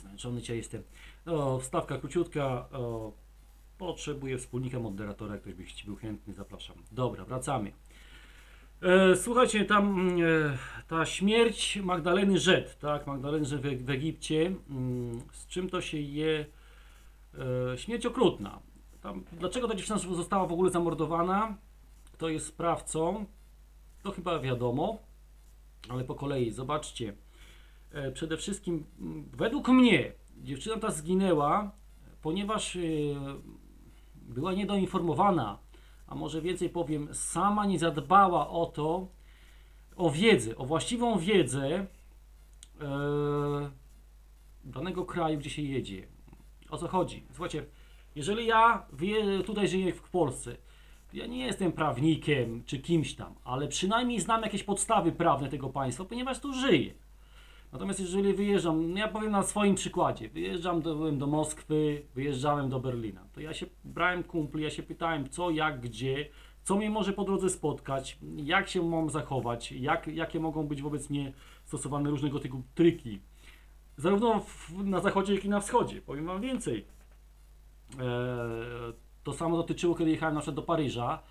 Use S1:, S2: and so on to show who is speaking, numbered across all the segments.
S1: zmęczony dzisiaj jestem. O, wstawka króciutka. O, potrzebuję wspólnika moderatora, ktoś by był chętny, zapraszam. Dobra, wracamy. E, słuchajcie, tam e, ta śmierć Magdaleny Żed, tak, Magdaleny Żed w, w Egipcie, mm, z czym to się je? E, śmierć okrutna. Tam, dlaczego ta dziewczyna została w ogóle zamordowana? Kto jest sprawcą? To chyba wiadomo, ale po kolei, zobaczcie. E, przede wszystkim, według mnie, dziewczyna ta zginęła, ponieważ e, była niedoinformowana, a może więcej powiem, sama nie zadbała o to, o wiedzę, o właściwą wiedzę e, danego kraju, gdzie się jedzie. O co chodzi? Słuchajcie, jeżeli ja tutaj żyję w Polsce, ja nie jestem prawnikiem czy kimś tam, ale przynajmniej znam jakieś podstawy prawne tego państwa, ponieważ tu żyję. Natomiast jeżeli wyjeżdżam, ja powiem na swoim przykładzie, wyjeżdżam do, byłem do Moskwy, wyjeżdżałem do Berlina, to ja się brałem kumpli, ja się pytałem co, jak, gdzie, co mnie może po drodze spotkać, jak się mam zachować, jak, jakie mogą być wobec mnie stosowane różnego typu triki. Zarówno w, na zachodzie, jak i na wschodzie. Powiem Wam więcej. Eee, to samo dotyczyło, kiedy jechałem na przykład do Paryża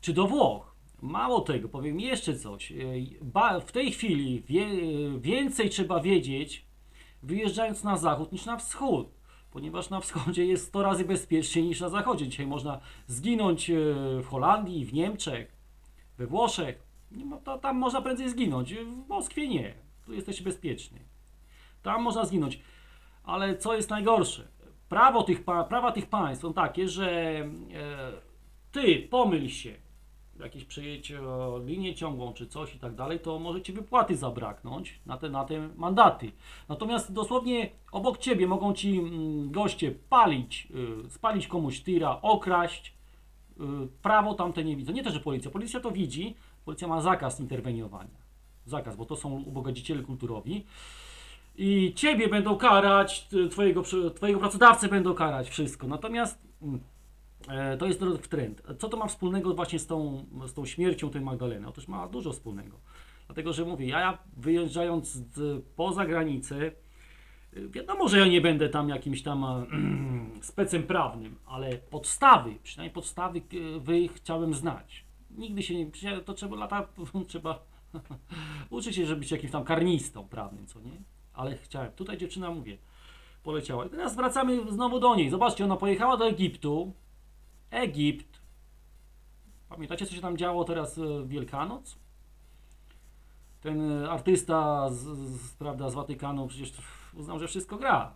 S1: czy do Włoch. Mało tego, powiem jeszcze coś. Ba, w tej chwili wie, więcej trzeba wiedzieć, wyjeżdżając na zachód niż na wschód, ponieważ na wschodzie jest 100 razy bezpieczniej niż na zachodzie. Dzisiaj można zginąć e, w Holandii, w Niemczech, we Włoszech. To, tam można prędzej zginąć, w Moskwie nie. Tu jesteś bezpieczny. Tam można zginąć. Ale co jest najgorsze? Prawo tych, prawa tych państw są takie, że e, ty pomyl się, jakieś przejęcie o linię ciągłą czy coś i tak dalej, to może ci wypłaty zabraknąć na te, na te mandaty. Natomiast dosłownie obok ciebie mogą ci mm, goście palić, y, spalić komuś tira, okraść. Y, prawo tamte nie widzą. Nie też, że policja. Policja to widzi. Policja ma zakaz interweniowania. Zakaz, bo to są ubogaciciele kulturowi. I ciebie będą karać, twojego, twojego pracodawcę będą karać, wszystko. Natomiast mm, e, to jest trend. Co to ma wspólnego właśnie z tą, z tą śmiercią tej Magdaleny? Otóż ma dużo wspólnego. Dlatego, że mówię, ja wyjeżdżając z, poza granicę, wiadomo, że ja nie będę tam jakimś tam e, specem prawnym, ale podstawy, przynajmniej podstawy e, wy chciałem znać. Nigdy się nie, to trzeba lata, trzeba uczyć się, żeby być jakimś tam karnistą prawnym, co nie? Ale chciałem. Tutaj dziewczyna, mówię, poleciała. I teraz wracamy znowu do niej. Zobaczcie, ona pojechała do Egiptu. Egipt. Pamiętacie, co się tam działo teraz e, w Wielkanoc? Ten e, artysta z, z, prawda, z Watykanu przecież uznał, że wszystko gra.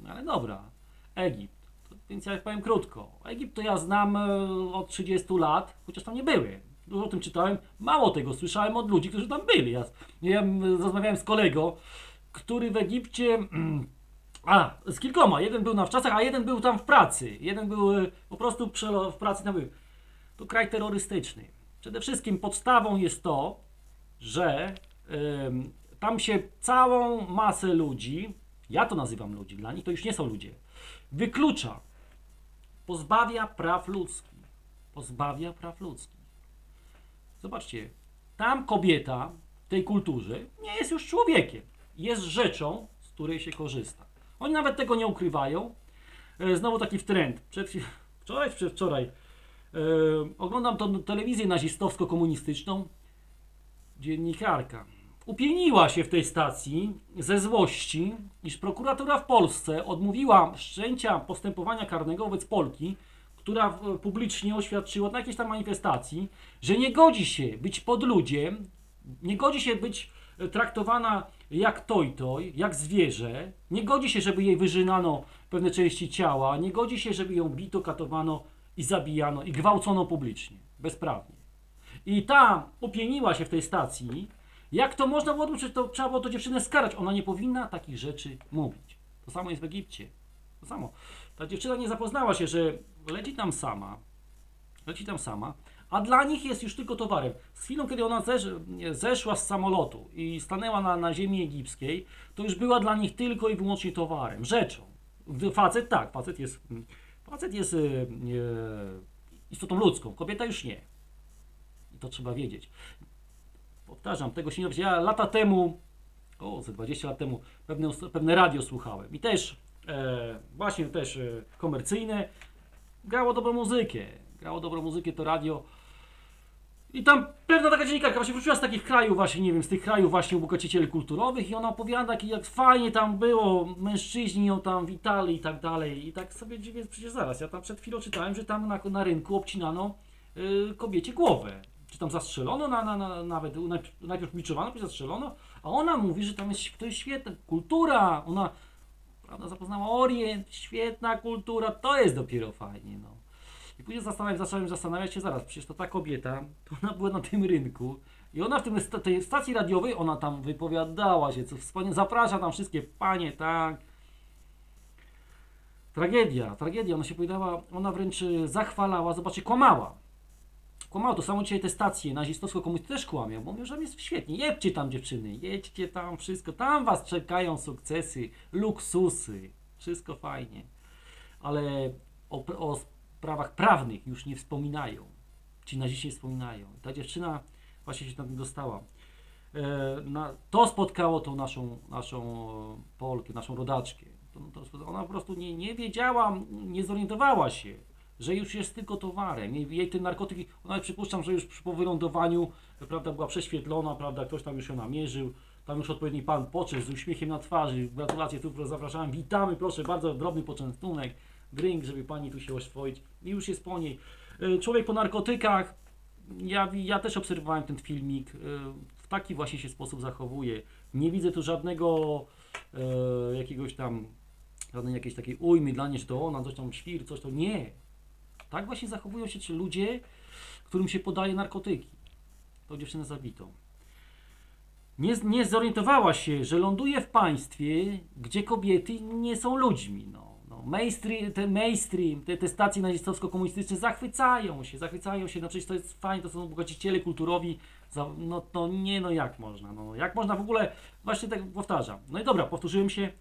S1: No ale dobra. Egipt. Więc ja powiem krótko. Egipt to ja znam e, od 30 lat, chociaż tam nie byłem. Dużo o tym czytałem. Mało tego słyszałem od ludzi, którzy tam byli. Ja, ja rozmawiałem z kolego, który w Egipcie. A, z kilkoma. Jeden był na wczasach, a jeden był tam w pracy. Jeden był e, po prostu w pracy. To kraj terrorystyczny. Przede wszystkim podstawą jest to, że tam się całą masę ludzi, ja to nazywam ludzi, dla nich to już nie są ludzie, wyklucza, pozbawia praw ludzkich. Pozbawia praw ludzkich. Zobaczcie, tam kobieta w tej kulturze nie jest już człowiekiem. Jest rzeczą, z której się korzysta. Oni nawet tego nie ukrywają. E, Znowu taki trend. Wczoraj, przedwczoraj e, oglądam tą telewizję nazistowsko-komunistyczną. Dziennikarka upieniła się w tej stacji ze złości, iż prokuratura w Polsce odmówiła wszczęcia postępowania karnego wobec Polki, która e, publicznie oświadczyła na jakiejś tam manifestacji, że nie godzi się być podludziem, nie godzi się być traktowana jak toj-toj, jak zwierzę, nie godzi się, żeby jej wyżynano pewne części ciała, nie godzi się, żeby ją bito, katowano i zabijano i gwałcono publicznie, bezprawnie. I ta upieniła się w tej stacji. Jak to można było odmówić, to trzeba było to dziewczynę skarać. Ona nie powinna takich rzeczy mówić. To samo jest w Egipcie. To samo. Ta dziewczyna nie zapoznała się, że leci tam sama. Leci tam sama. A dla nich jest już tylko towarem. Z chwilą, kiedy ona zesz zeszła z samolotu i stanęła na, na ziemi egipskiej, to już była dla nich tylko i wyłącznie towarem, rzeczą. Facet tak, facet jest, facet jest e, e, istotą ludzką, kobieta już nie. I to trzeba wiedzieć. Powtarzam, tego się nie dowiedziałem. Ja lata temu o, ze 20 lat temu pewne, pewne radio słuchałem i też e, właśnie też e, komercyjne grało dobrą muzykę. Grało dobrą muzykę to radio. I tam pewna taka dziennikarka właśnie wróciła z takich krajów właśnie, nie wiem, z tych krajów właśnie ubogacicieli kulturowych i ona opowiada, jak, jak fajnie tam było, mężczyźni ją tam witali i tak dalej. I tak sobie dziwię, przecież zaraz, ja tam przed chwilą czytałem, że tam na, na rynku obcinano y, kobiecie głowę. Czy tam zastrzelono, na, na, na, nawet najpierw, najpierw biczowano, później zastrzelono, a ona mówi, że tam jest, to jest świetna kultura, ona prawda, zapoznała Orient, świetna kultura, to jest dopiero fajnie, no. I później zastanawiam, zacząłem zastanawiać się zaraz, przecież to ta kobieta, to ona była na tym rynku i ona w tym, tej stacji radiowej, ona tam wypowiadała się, co wspaniale, zaprasza tam wszystkie panie, tak. Tragedia, tragedia, ona się powiedziała, ona wręcz y, zachwalała, zobaczcie, kłamała. Kłamała, to samo dzisiaj te stacje nazistowsko-komunistyczne też kłamią, bo mówią, że jest świetnie, jedźcie tam dziewczyny, jedźcie tam, wszystko, tam was czekają sukcesy, luksusy, wszystko fajnie. Ale o, o sprawach prawnych już nie wspominają. Ci naziści nie wspominają. Ta dziewczyna właśnie się tam dostała. E, na, to spotkało tą naszą, naszą Polkę, naszą rodaczkę. To, to, ona po prostu nie, nie wiedziała, nie zorientowała się, że już jest tylko towarem. Jej, jej ten narkotyki, ona przypuszczam, że już po wylądowaniu, prawda, była prześwietlona, prawda, ktoś tam już ją namierzył, tam już odpowiedni pan poczęst z uśmiechem na twarzy, gratulacje, tu zapraszałem, witamy, proszę bardzo, drobny poczęstunek, drink, żeby pani tu się oswoić i już jest po niej. E, Człowiek po narkotykach, ja, ja też obserwowałem ten filmik, e, w taki właśnie się sposób zachowuje. Nie widzę tu żadnego e, jakiegoś tam, żadnej jakiejś takiej ujmy dla niej, że to ona, coś tam świr, coś to nie. Tak właśnie zachowują się ci ludzie, którym się podaje narkotyki. Tą dziewczynę zabitą. Nie, nie zorientowała się, że ląduje w państwie, gdzie kobiety nie są ludźmi. No, no, mainstream, ten mainstream, te, te stacje nazistowsko-komunistyczne zachwycają się, zachwycają się, no przecież to jest fajnie, to są bogaciciele kulturowi, za, no to nie, no jak można, no jak można w ogóle, właśnie tak powtarzam. No i dobra, powtórzyłem się.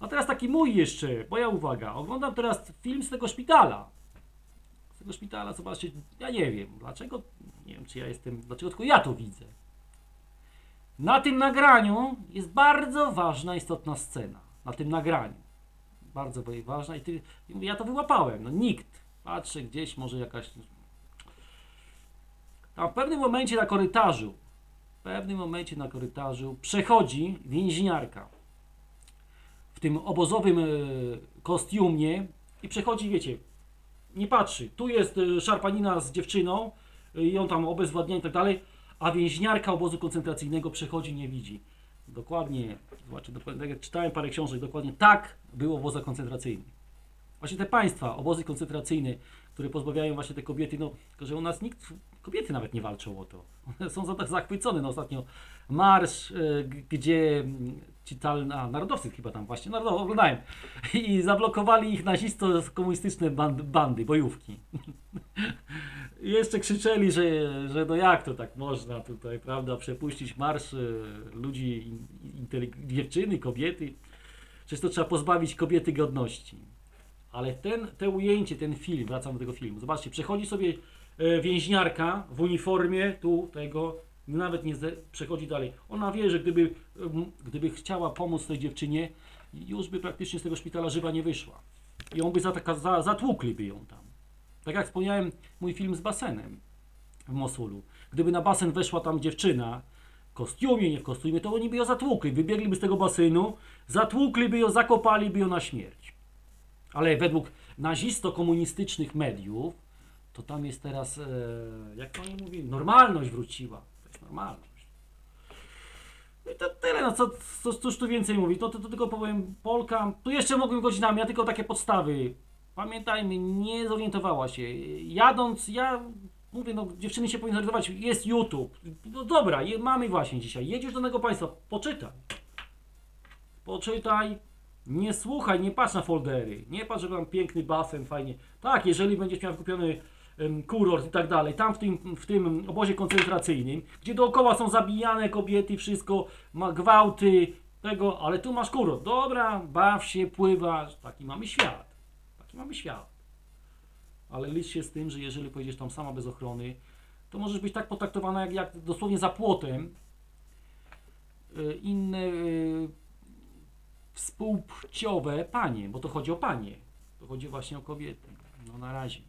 S1: A teraz taki mój jeszcze, moja uwaga, oglądam teraz film z tego szpitala. Z tego szpitala, zobaczcie, ja nie wiem, dlaczego, nie wiem czy ja jestem, dlaczego tylko ja to widzę. Na tym nagraniu jest bardzo ważna, istotna scena. Na tym nagraniu. Bardzo ważna i ty, i mówię, ja to wyłapałem. No nikt. Patrzę gdzieś, może jakaś. Tam w pewnym momencie na korytarzu, w pewnym momencie na korytarzu przechodzi więźniarka w tym obozowym e, kostiumie i przechodzi, wiecie, nie patrzy. Tu jest e, szarpanina z dziewczyną e, i on tam obezwładnia i tak dalej, a więźniarka obozu koncentracyjnego przechodzi, nie widzi. Dokładnie, zobaczcie, dokładnie, tak jak czytałem parę książek, dokładnie tak było w obozach koncentracyjnych. Właśnie te państwa, obozy koncentracyjne, które pozbawiają właśnie te kobiety, no, że u nas nikt, kobiety nawet nie walczą o to. One są za zachwycone. No, ostatnio marsz, e, gdzie ci tal, a, narodowcy chyba tam właśnie, no, oglądałem, i zablokowali ich nazisto-komunistyczne bandy, bandy, bojówki. Jeszcze krzyczeli, że, że no jak to tak można tutaj, prawda, przepuścić marsz ludzi, dziewczyny, kobiety. Przecież to trzeba pozbawić kobiety godności. Ale ten, te ujęcie, ten film, wracam do tego filmu, zobaczcie, przechodzi sobie e, więźniarka w uniformie, tu tego, nawet nie ze, przechodzi dalej. Ona wie, że gdyby, gdyby chciała pomóc tej dziewczynie, już by praktycznie z tego szpitala żywa nie wyszła. I on by za, za, zatłukliby ją tam. Tak jak wspomniałem, mój film z basenem w Mosulu. Gdyby na basen weszła tam dziewczyna, w kostiumie, nie w kostiumie, to oni by ją zatłukli. Wybiegliby z tego basenu, zatłukliby ją, zakopaliby ją na śmierć. Ale według nazisto-komunistycznych mediów, to tam jest teraz, e, jak oni mówili, normalność wróciła. To jest normalność. No i to tyle, no co, co, cóż tu więcej mówić, no to, to tylko powiem, Polka, tu jeszcze mogłem godzinami, a tylko takie podstawy. Pamiętajmy, nie zorientowała się. Jadąc, ja mówię, no dziewczyny się powinny zorientować, jest YouTube. No dobra, je, mamy właśnie dzisiaj. Jedziesz do danego państwa, poczytaj. Poczytaj, nie słuchaj, nie patrz na foldery, nie patrz, że mam piękny basen, fajnie. Tak, jeżeli będziesz miał kupiony em, kurort i tak dalej, tam w tym, w tym obozie koncentracyjnym, gdzie dookoła są zabijane kobiety, wszystko, ma gwałty, tego, ale tu masz kurort. Dobra, baw się, pływasz, taki mamy świat. Mamy świat. Ale licz się z tym, że jeżeli pojedziesz tam sama bez ochrony, to możesz być tak potraktowana jak, jak dosłownie za płotem, y, inne y, współpłciowe panie, bo to chodzi o panie. To chodzi właśnie o kobiety. No na razie.